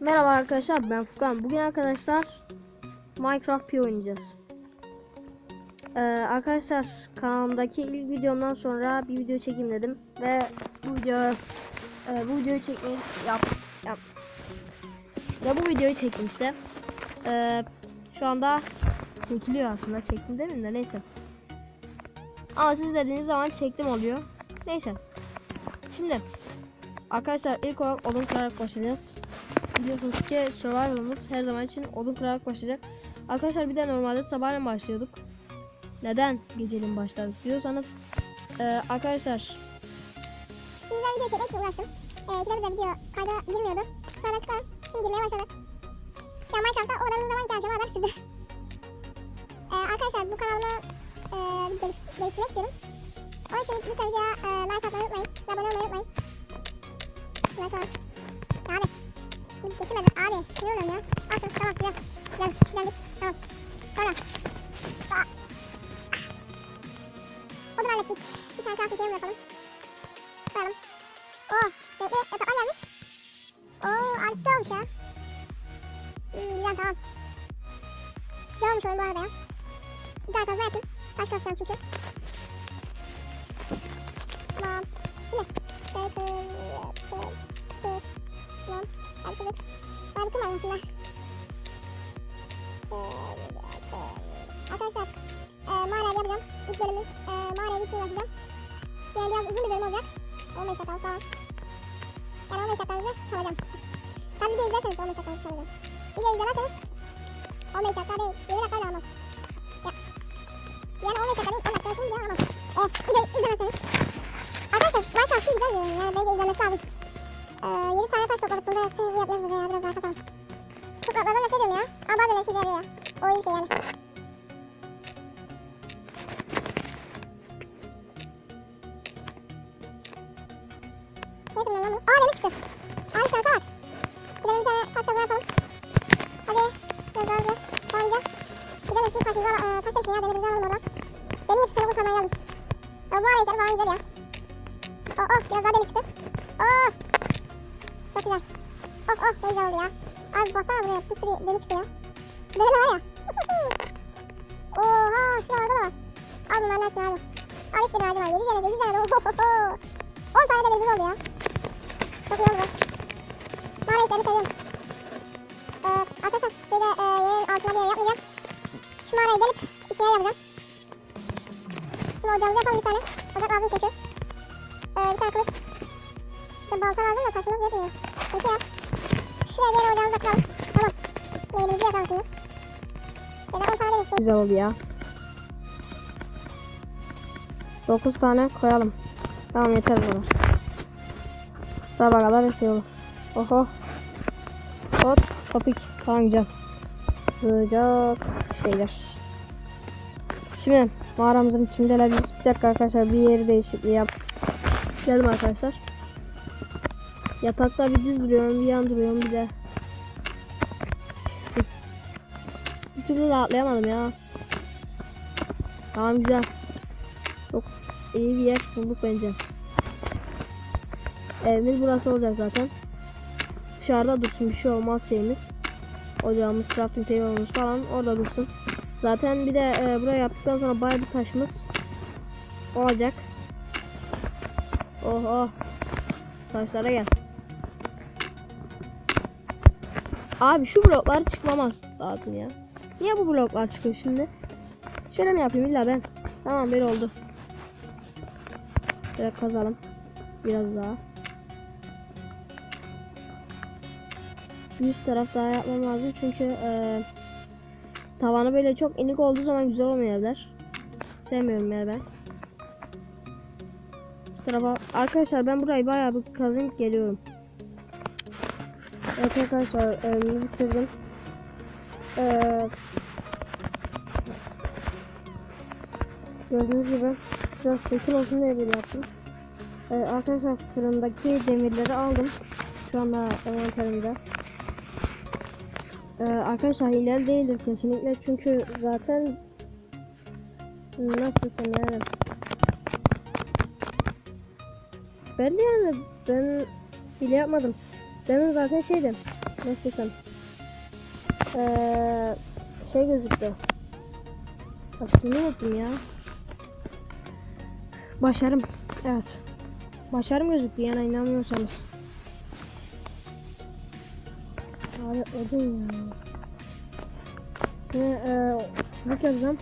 Merhaba arkadaşlar ben Furkan. Bugün arkadaşlar Minecraft P oynayacağız. Ee, arkadaşlar kanalımdaki ilk videomdan sonra bir video çekeyim dedim ve bu video e, bu videoyu çekmeyi yap yap ve bu videoyu çektim işte. Ee, şu anda çekiliyor aslında çektim demin de neyse. Ama siz dediğiniz zaman çektim oluyor. Neyse. Şimdi arkadaşlar ilk olarak odun kırarak başlayacağız. Biliyorsunuz ki survival'ımız her zaman için odun kırarak başlayacak. Arkadaşlar bir de normalde sabahleyin başlıyorduk. Neden geceliğin başladık diyorsanız eee, arkadaşlar Şimdi ben video çekmek için uğraştım. Bir de video kayda girmiyordu. Sonra tıkladım. Şimdi girmeye başladı. Ya Minecraft'ta o kadar zaman ki kadar sürdü. Ee, arkadaşlar bu kanalımı e, geliş, geliştirmek istiyorum. Onun için lütfen videoya e, like atmayı unutmayın. Abone olmayı unutmayın. Like. Ya abi. Getirmedi. Abi. Ne oluyorum ya? Al şunu. Tamam. Gidelim. Gidelim. Gidelim. Tamam. Sonra. Aa. Odun hallettik. Bir tane crafting table yapalım. Koyalım. Oh, bekle yataklar gelmiş. Oo, abi süper olmuş ya. Hmm, güzel tamam. Güzel olmuş oyun bu arada ya. Bir daha kazma yapayım. Taş kazacağım çünkü. Hadi kırmayın aslında. Arkadaşlar, e, mağara evi yapacağım. İlk bölümü e, mağara evi için yapacağım. Yani biraz uzun bir bölüm olacak. 15 dakika falan. Yani 15 dakikanızı çalacağım. Tam video izlerseniz 15 dakikanızı çalacağım. Video izlemezseniz 15 dakika değil, 20 dakika bile almam. Ya. Yani 15 dakika değil, 10 dakika şimdi almam. Eğer videoyu izlemezseniz. Arkadaşlar Minecraft'ı güzel bir oyun yani bence izlenmesi lazım. Ee, 7 tane taş topladık burada şey yapmayız bize ya biraz daha kasalım. Topraklardan nefret ediyorum ya. Ama bazen işimize yarıyor ya. O iyi bir şey yani. Yapayım ben lan bunu? Aa demir çıktı. Abi şansa bak. Gidelim bir tane taş kazma yapalım. Hadi. Biraz daha hızlı. Tamam güzel. Gidelim şimdi taşımıza e, taş demişim ya demirimizi alalım oradan. Demir işçisini kurtarmaya geldim. Ya, bu arayışları falan güzel ya. Oh oh biraz daha demir çıktı. Oh. Çok güzel. Oh oh ne güzel oldu ya. Abi baksana buraya bir sürü ya. Demir de var ya. Oha şurada orada da var. Al bunların hepsini al. Al hiçbirini harcama. 7 tane 8 tane. Ohohoho. 10 tane demirimiz oldu ya. Çok iyi oldu. Mağara işlerini seviyorum. Ee, arkadaşlar böyle e, yerin altına bir yer yapmayacağım. Şu mağaraya gelip içine yapacağım. Şimdi ocağımızı yapalım bir tane. Ocak lazım çünkü. Ee, bir tane kılıç. Bir balta lazım da taşımız yetmiyor. Peki ya. Şuraya yere ocağımızı kuralım. Tamam. Demirimizi yakalım şimdi. Böyle 10 tane demir güzel oldu ya. 9 tane koyalım. Tamam yeter bu kadar. Sabah kadar şey olur. Oho. Hop topik. Tamam güzel. Sıcak şeyler. Şimdi mağaramızın içindeler biz. Bir dakika arkadaşlar bir yeri değişikliği yap. Geldim arkadaşlar. Yatakta bir düz duruyorum, bir yan duruyorum bir de. Bir türlü rahatlayamadım ya. Tamam güzel. Çok iyi bir yer bulduk bence. Evimiz burası olacak zaten. Dışarıda dursun bir şey olmaz şeyimiz. Ocağımız, crafting table'ımız falan orada dursun. Zaten bir de e, buraya yaptıktan sonra bayağı bir taşımız olacak. Oh oh. Taşlara gel. Abi şu bloklar çıkmamaz lazım ya. Niye bu bloklar çıkıyor şimdi? Şöyle mi yapayım illa ben? Tamam böyle oldu. Şöyle kazalım. Biraz daha. Üst taraf daha yapmam lazım çünkü e, tavanı böyle çok inik olduğu zaman güzel olmuyor evler. Sevmiyorum ya ben. Şu tarafa arkadaşlar ben burayı bayağı bir kazayım geliyorum. Evet arkadaşlar e, bitirdim. Eee Gördüğünüz gibi biraz şekil olsun diye böyle yaptım. Ee, arkadaşlar fırındaki demirleri aldım. Şu anda envanterimde. Ee, arkadaşlar hilal değildir kesinlikle çünkü zaten nasıl desem yani belli yani ben hile yapmadım. Demin zaten şeydim nasıl desem ee, şey gözüktü. Şunu unuttum ya. Başarım. Evet. Başarım gözüktü yani inanmıyorsanız. Abi odun ya. Şimdi e, çubuk yapacağım.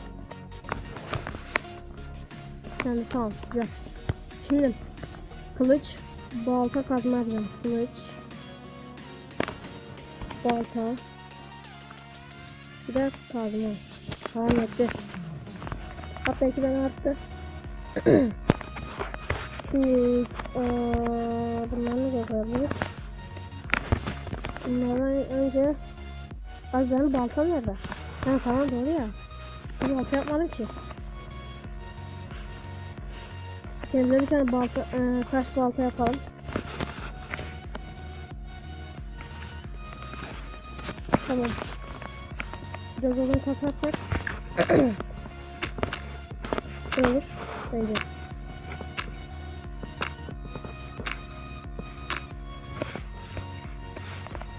Yani tamam güzel. Şimdi kılıç, balta kazma yapacağım. Kılıç, balta, bir de kazma. Tamam yetti. Hatta iki tane attı. Şimdi eee bunları ne koyabiliriz? Bunlardan önce Ay benim baltam nerede? Ha tamam doğru ya. Bir balta yapmadım ki. Kendime bir tane balta, eee, taş balta yapalım. Tamam. Biraz odun kasarsak olur bence.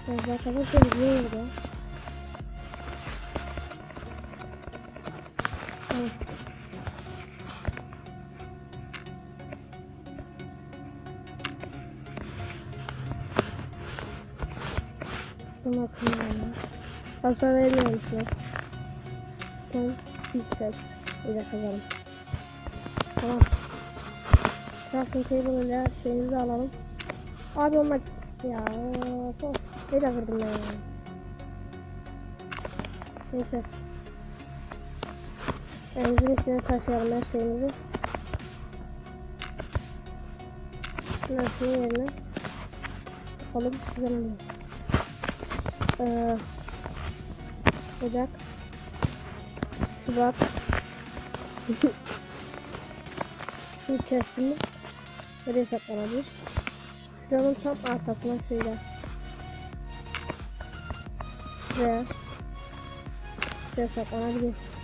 Biraz daha kasarsak ne olur Bunu okuyalım. Hasar vermiyorum şu an. Stone pixels ile kazalım. Tamam. Crafting table ile şeyimizi alalım. Abi olmak ya of. Ne de kırdım ben ya. Neyse. Elimizin içine taşıyalım her şeyimizi. Şeyin yerine alıp güzel oluyor. Ee, Ocak. Şubat. Chestimiz nereye saklanabilir? Şuranın tam arkasına şöyle. Şuraya. Şuraya saklanabiliriz.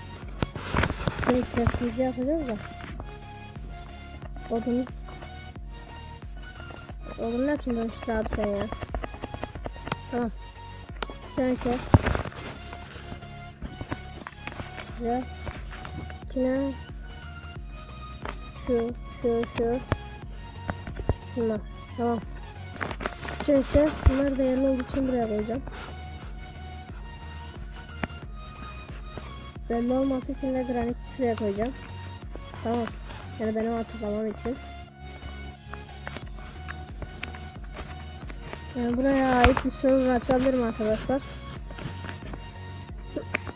Şimdi chestimizi yapacağız da. Odun. Odun ne için dönüştür abi sen ya? Tamam. Tane şey. Güzel. İçine şu, şu, şu. Bunlar. Tamam. İşte bunlar değerli olduğu için buraya koyacağım. Belli olması için de granit şuraya koyacağım. Tamam. Yani benim hatırlamam için. Yani buraya ait bir sorun açabilirim arkadaşlar.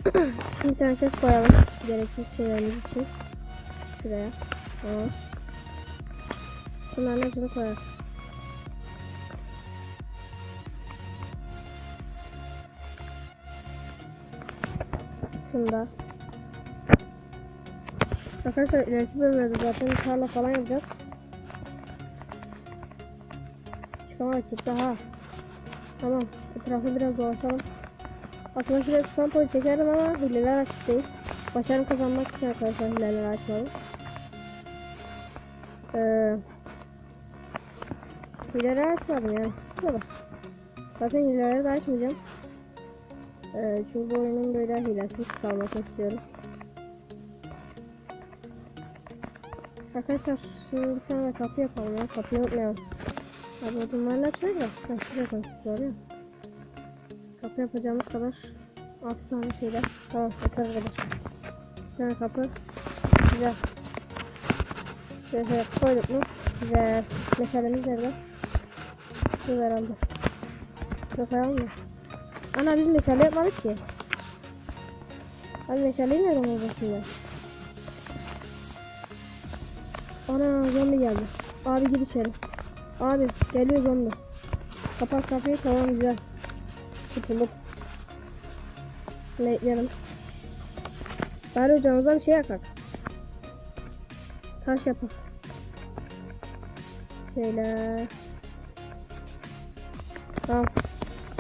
Şimdi bir tane ses koyalım. Gereksiz şeylerimiz için. Şuraya. Tamam. Bunların hepsini koyalım. Şunda. Arkadaşlar ileriki bölümlerde zaten tarla falan yapacağız. Çıkamadık gitti ha. Tamam. Etrafı biraz dolaşalım. Aslında şuraya spam point çekerdim ama hileler açık değil. Başarım kazanmak için arkadaşlar hileleri açmadım. Ee, hileleri açmadım yani. Bu kadar. Zaten hileleri de açmayacağım. Ee, çünkü bu oyunun böyle hilesiz kalmasını istiyorum. Arkadaşlar şimdi bir tane kapı yapalım ya. Kapıyı unutmayalım. Abi odunların hepsi öyle. Ben şuraya doğru ya. Kapı yapacağımız kadar 6 tane şeyler. Tamam yeter kadar. Bir tane kapı. Güzel. Şöyle koyduk mu? Güzel. Meşalemiz nerede? Şurada herhalde. Şurada koyalım mı? Ana biz meşale yapmadık ki. Abi meşaleyi nereden bulacağız şimdi? Ana zombi geldi. Abi gir içeri. Abi geliyor zombi. Kapat kapıyı tamam güzel. Kurtulduk. Bekleyelim. Bari ocağımızdan bir şey yakak. Taş yapar. Şöyle. Tamam.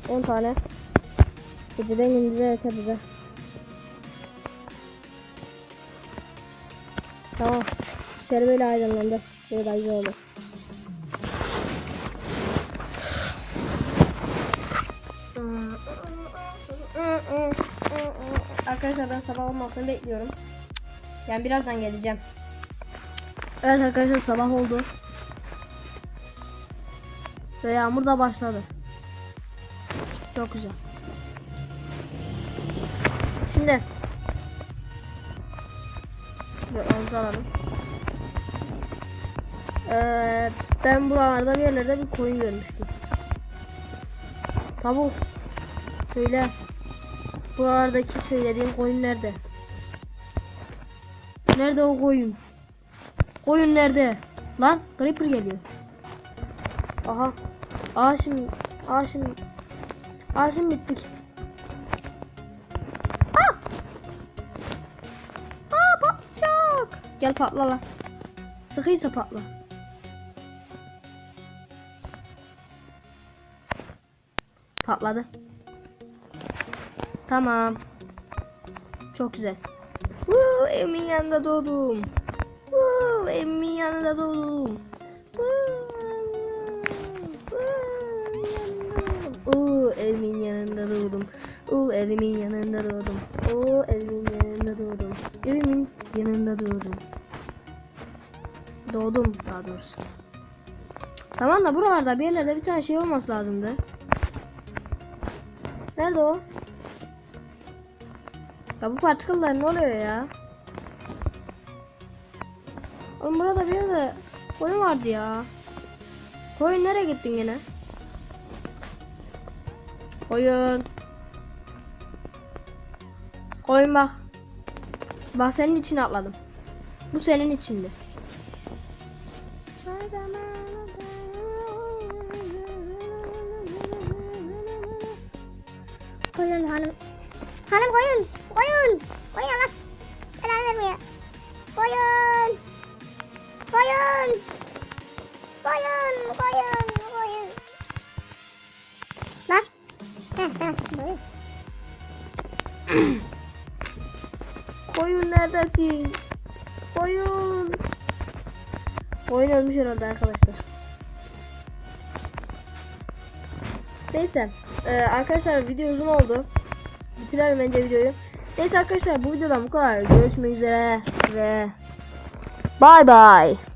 10 tane. Geceden gündüze yeter bize. Tamam. İçeri böyle aydınlandı. Böyle güzel oldu. Arkadaşlar ben sabah olmasını bekliyorum. Yani birazdan geleceğim. Evet arkadaşlar sabah oldu. Ve yağmur da başladı. Çok güzel. Şimdi Şöyle alalım. Ee, ben buralarda bir yerlerde bir koyun görmüştüm. Tavuk. Söyle. Buralardaki söylediğim koyun nerede? Nerede o koyun? Koyun nerede? Lan Creeper geliyor. Aha. Aa şimdi. Aa şimdi. Aa bittik. Aa! Aa patlayacak. Gel patla lan. Sıkıysa patla. Patladı. Tamam. Çok güzel. Woo, evimin yanında doğdum. Woo, evimin yanında doğdum. Oo, evimin yanında doğdum. Oo, evimin yanında doğdum. Oo, evimin yanında doğdum. Evimin yanında doğdum. Doğdum daha doğrusu. Tamam da buralarda bir yerlerde bir tane şey olması lazımdı. Nerede o? Ya bu partiküller ne oluyor ya? Oğlum burada bir yerde koyun vardı ya. Koyun nereye gittin gene? Koyun. Koyun bak. Bak senin için atladım. Bu senin içindi. Koyun hanım. Hanım koyun. Koyun. Koyun Allah. Belanı vermiyor. Koyun. Koyun. Koyun. Koyun. Koyun. Bak. Heh ben açmıştım koyun. Koyun neredesin? Koyun. Koyun ölmüş herhalde arkadaşlar. Neyse. Ee, arkadaşlar video uzun oldu. Bitirelim bence videoyu. Neyse arkadaşlar bu videodan bu kadar. Görüşmek üzere ve bye bye.